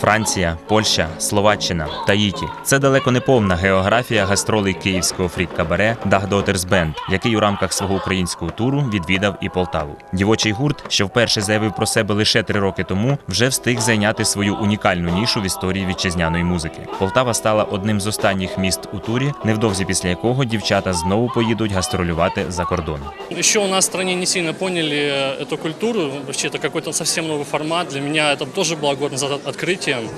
Франція, Польща, Словаччина, Таїті. Це далеко не повна географія гастролей київського фрік-кабаре Dach Daughters Band, який у рамках свого українського туру відвідав і Полтаву. Дівочий гурт, що вперше заявив про себе лише три роки тому, вже встиг зайняти свою унікальну нішу в історії вітчизняної музики. Полтава стала одним з останніх міст у турі, невдовзі після якого дівчата знову поїдуть гастролювати за кордон. Еще у нас в стране не сильно поняли э, эту культуру. Вообще это какой-то совсем новый формат. Для меня это тоже было год назад от- открытием.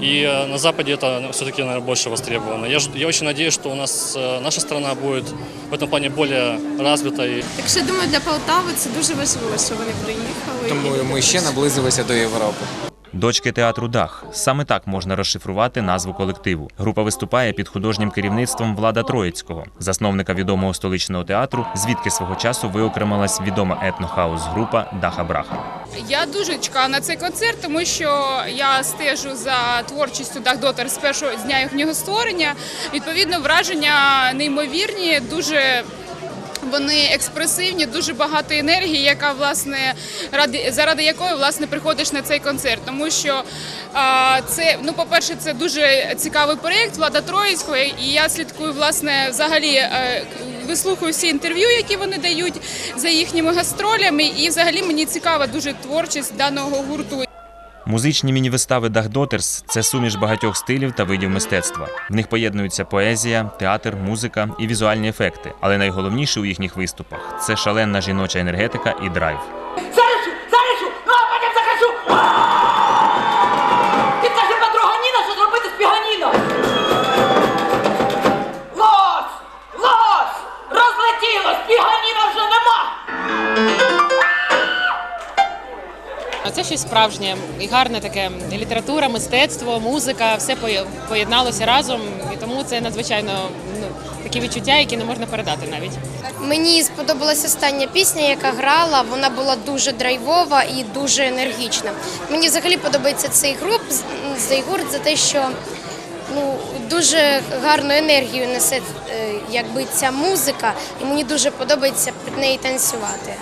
И э, на Западе это все-таки, наверное, больше востребовано. Я, ж- я очень надеюсь, что у нас э, наша страна будет в этом плане более развитой. Так що я думаю, для Полтави це дуже важливо, що вони приїхали. Тому ми ще наблизилися до Європи. Дочки театру Дах саме так можна розшифрувати назву колективу. Група виступає під художнім керівництвом Влада Троїцького, засновника відомого столичного театру, звідки свого часу виокремилась відома етнохаус група Даха Браха. Я дуже чекала на цей концерт, тому що я стежу за творчістю Дах Дотер з першого дня їхнього створення. Відповідно, враження неймовірні, дуже. Вони експресивні, дуже багато енергії, яка власне ради заради якої власне приходиш на цей концерт. Тому що це ну, по-перше, це дуже цікавий проєкт Влада Троїцького, і я слідкую власне взагалі. е, Вислухаю всі інтерв'ю, які вони дають за їхніми гастролями, і взагалі мені цікава дуже творчість даного гурту. Музичні міні-вистави Дагдотерс це суміш багатьох стилів та видів мистецтва. В них поєднуються поезія, театр, музика і візуальні ефекти. Але найголовніше у їхніх виступах це шаленна жіноча енергетика і драйв. Це щось справжнє і гарне таке література, мистецтво, музика, все поєдналося разом, і тому це надзвичайно ну, такі відчуття, які не можна передати навіть. Мені сподобалася остання пісня, яка грала. Вона була дуже драйвова і дуже енергічна. Мені взагалі подобається цей груп, цей гурт за те, що ну дуже гарну енергію несе е, якби ця музика, і мені дуже подобається під неї танцювати.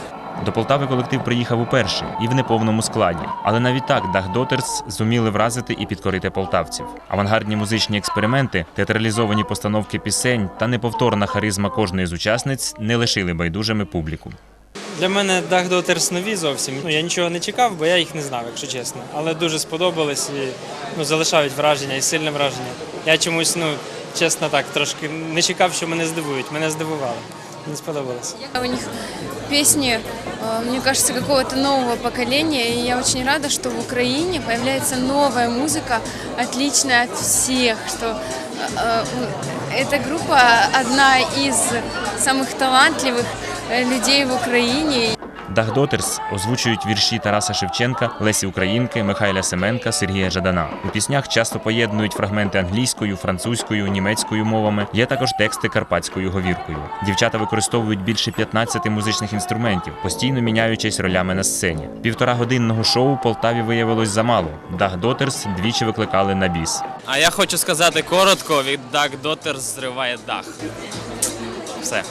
До Полтави колектив приїхав уперше і в неповному складі. Але навіть так Дах Дотерс зуміли вразити і підкорити полтавців. Авангардні музичні експерименти, театралізовані постановки пісень та неповторна харизма кожної з учасниць не лишили байдужими публіку. Для мене Dach Daughters нові зовсім. Ну, я нічого не чекав, бо я їх не знав, якщо чесно. Але дуже сподобались і ну, залишають враження і сильне враження. Я чомусь, ну, чесно так, трошки не чекав, що мене здивують. Мене здивували Мені сподобалось. У них песни, э, мне кажется, какого-то нового поколения. И я очень рада, что в Украине появляется новая музыка, отличная от всех. Что э, э, эта группа одна из самых талантливых э, людей в Украине. Дах Дотерс озвучують вірші Тараса Шевченка, Лесі Українки, Михайля Семенка, Сергія Жадана. У піснях часто поєднують фрагменти англійською, французькою, німецькою мовами. Є також тексти карпатською говіркою. Дівчата використовують більше 15 музичних інструментів, постійно міняючись ролями на сцені. Півтора годинного шоу Полтаві виявилось замало. Дах Дотерс двічі викликали на біс. А я хочу сказати коротко: від Дак Дотер зриває дах. Все.